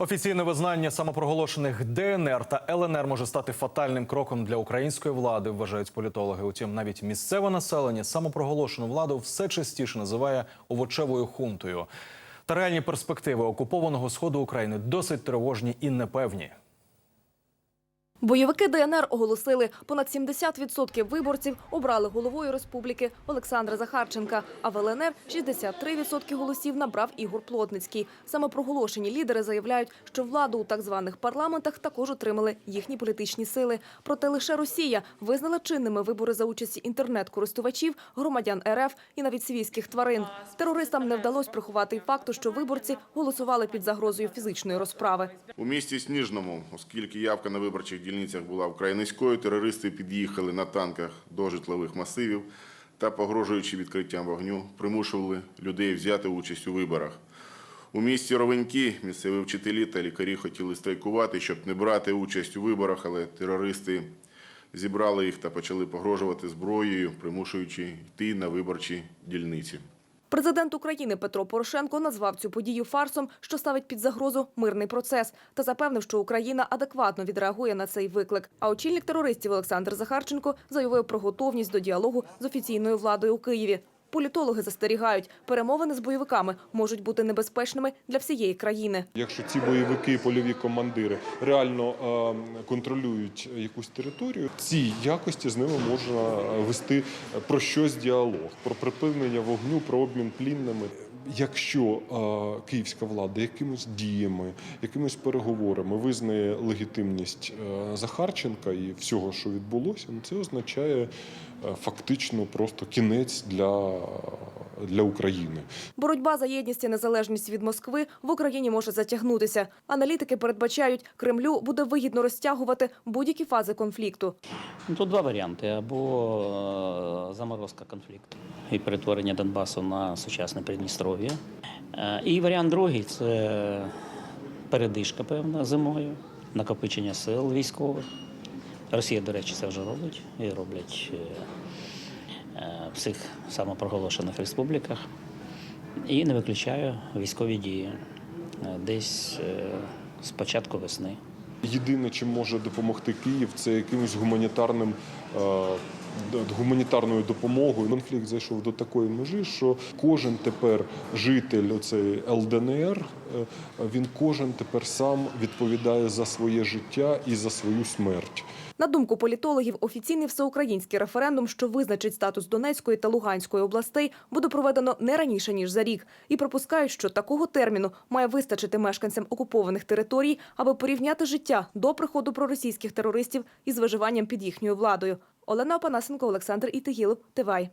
Офіційне визнання самопроголошених ДНР та ЛНР може стати фатальним кроком для української влади, вважають політологи. Утім, навіть місцеве населення самопроголошену владу все частіше називає овочевою хунтою. Та реальні перспективи окупованого сходу України досить тривожні і непевні. Бойовики ДНР оголосили, понад 70% виборців обрали головою республіки Олександра Захарченка, а в ЛНР 63% голосів набрав Ігор Плотницький. Саме проголошені лідери заявляють, що владу у так званих парламентах також отримали їхні політичні сили. Проте лише Росія визнала чинними вибори за участі інтернет-користувачів, громадян РФ і навіть свійських тварин. Терористам не вдалося приховати й факту, що виборці голосували під загрозою фізичної розправи. У місті Сніжному, оскільки явка на виборчих дільницях була вкрай низькою, терористи під'їхали на танках до житлових масивів та, погрожуючи відкриттям вогню, примушували людей взяти участь у виборах. У місті Ровеньки місцеві вчителі та лікарі хотіли страйкувати, щоб не брати участь у виборах, але терористи зібрали їх та почали погрожувати зброєю, примушуючи йти на виборчі дільниці. Президент України Петро Порошенко назвав цю подію фарсом, що ставить під загрозу мирний процес, та запевнив, що Україна адекватно відреагує на цей виклик. А очільник терористів Олександр Захарченко заявив про готовність до діалогу з офіційною владою у Києві. Політологи застерігають, перемовини з бойовиками можуть бути небезпечними для всієї країни. Якщо ці бойовики, польові командири реально е, контролюють якусь територію, в цій якості з ними можна вести про щось діалог, про припинення вогню, про обмін плінними. Якщо е, київська влада якимись діями, якимись переговорами визнає легітимність е, Захарченка і всього, що відбулося, ну, це означає е, фактично просто кінець для, для України. Боротьба за єдність і незалежність від Москви в Україні може затягнутися. Аналітики передбачають, Кремлю буде вигідно розтягувати будь-які фази конфлікту. Ну, Тут два варіанти: або е, заморозка конфлікту і перетворення Донбасу на сучасне Придністров'я. Е, І варіант другий це передишка певна зимою, накопичення сил військових. Росія, до речі, це вже робить і роблять е, в цих самопроголошених республіках. І не виключаю військові дії е, десь е, з початку весни. Єдине, чим може допомогти Київ, це якимось гуманітарним. е, Гуманітарною допомогою конфлікт зайшов до такої межі, що кожен тепер житель оцеї ЛДНР, е, він кожен тепер сам відповідає за своє життя і за свою смерть. На думку політологів, офіційний всеукраїнський референдум, що визначить статус Донецької та Луганської областей, буде проведено не раніше ніж за рік, і припускають, що такого терміну має вистачити мешканцям окупованих територій, аби порівняти життя до приходу проросійських терористів із виживанням під їхньою владою. Олена Опанасенко, Олександр Ітигілов, Тивай.